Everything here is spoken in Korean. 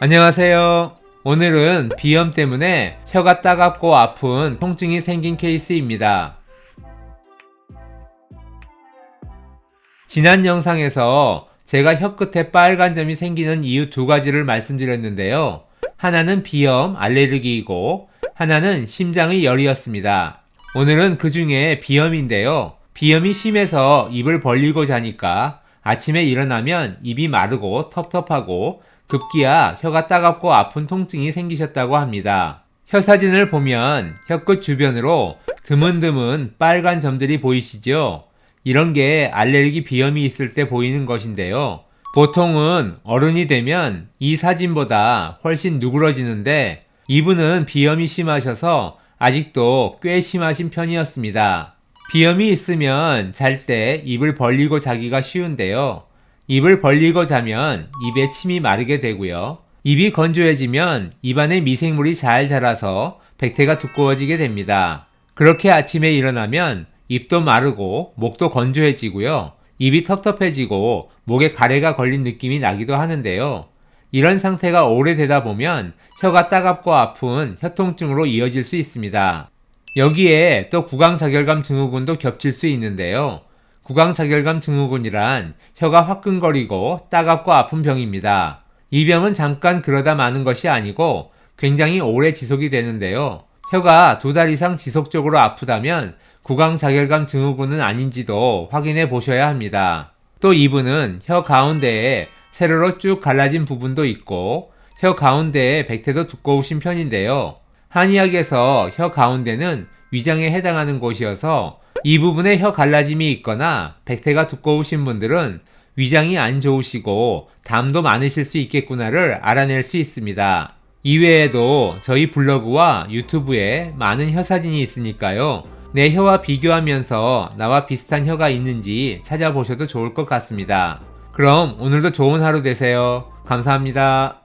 안녕하세요. 오늘은 비염 때문에 혀가 따갑고 아픈 통증이 생긴 케이스입니다. 지난 영상에서 제가 혀 끝에 빨간 점이 생기는 이유 두 가지를 말씀드렸는데요. 하나는 비염, 알레르기이고 하나는 심장의 열이었습니다. 오늘은 그 중에 비염인데요. 비염이 심해서 입을 벌리고 자니까 아침에 일어나면 입이 마르고 텁텁하고 급기야 혀가 따갑고 아픈 통증이 생기셨다고 합니다. 혀 사진을 보면 혀끝 주변으로 드문드문 빨간 점들이 보이시죠? 이런 게 알레르기 비염이 있을 때 보이는 것인데요. 보통은 어른이 되면 이 사진보다 훨씬 누그러지는데 이분은 비염이 심하셔서 아직도 꽤 심하신 편이었습니다. 비염이 있으면 잘 때 입을 벌리고 자기가 쉬운데요. 입을 벌리고 자면 입에 침이 마르게 되고요. 입이 건조해지면 입안에 미생물이 잘 자라서 백태가 두꺼워지게 됩니다. 그렇게 아침에 일어나면 입도 마르고 목도 건조해지고요. 입이 텁텁해지고 목에 가래가 걸린 느낌이 나기도 하는데요. 이런 상태가 오래되다 보면 혀가 따갑고 아픈 혀통증으로 이어질 수 있습니다. 여기에 또 구강자결감 증후군도 겹칠 수 있는데요. 구강자결감 증후군이란 혀가 화끈거리고 따갑고 아픈 병입니다. 이 병은 잠깐 그러다 마는 것이 아니고 굉장히 오래 지속이 되는데요. 혀가 두 달 이상 지속적으로 아프다면 구강자결감 증후군은 아닌지도 확인해 보셔야 합니다. 또 이분은 혀 가운데에 세로로 쭉 갈라진 부분도 있고 혀 가운데에 백태도 두꺼우신 편인데요. 한의학에서 혀 가운데는 위장에 해당하는 곳이어서 이 부분에 혀 갈라짐이 있거나 백태가 두꺼우신 분들은 위장이 안 좋으시고 담도 많으실 수 있겠구나를 알아낼 수 있습니다. 이외에도 저희 블로그와 유튜브에 많은 혀 사진이 있으니까요. 내 혀와 비교하면서 나와 비슷한 혀가 있는지 찾아보셔도 좋을 것 같습니다. 그럼 오늘도 좋은 하루 되세요. 감사합니다.